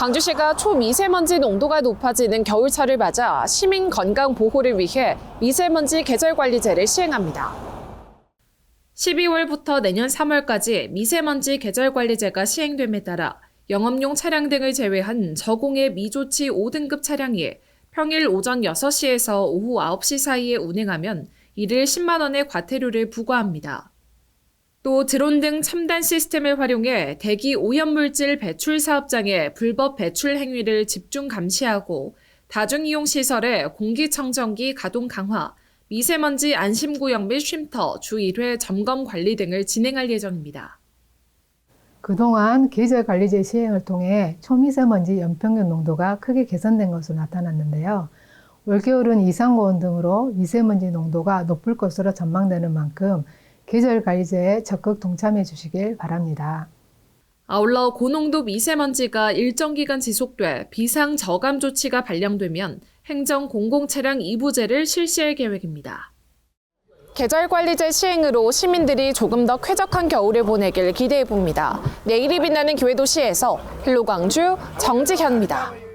광주시가 초미세먼지 농도가 높아지는 겨울철을 맞아 시민 건강 보호를 위해 미세먼지 계절 관리제를 시행합니다. 12월부터 내년 3월까지 미세먼지 계절 관리제가 시행됨에 따라 영업용 차량 등을 제외한 저공해 미조치 5등급 차량이 평일 오전 6시에서 오후 9시 사이에 운행하면 이를 10만 원의 과태료를 부과합니다. 또 드론 등 첨단 시스템을 활용해 대기 오염물질 배출 사업장의 불법 배출 행위를 집중 감시하고 다중이용 시설의 공기청정기 가동 강화, 미세먼지 안심구역 및 쉼터 주 1회 점검 관리 등을 진행할 예정입니다. 그동안 계절관리제 시행을 통해 초미세먼지 연평균 농도가 크게 개선된 것으로 나타났는데요. 올겨울은 이상고온 등으로 미세먼지 농도가 높을 것으로 전망되는 만큼 계절 관리제에 적극 동참해 주시길 바랍니다. 아울러 고농도 미세먼지가 일정 기간 지속돼 비상 저감 조치가 발령되면 행정 공공 차량 2부제를 실시할 계획입니다. 계절 관리제 시행으로 시민들이 조금 더 쾌적한 겨울을 보내길 기대해 봅니다. 내일이 빛나는 교회 도시에서 힐로광주 정지현입니다.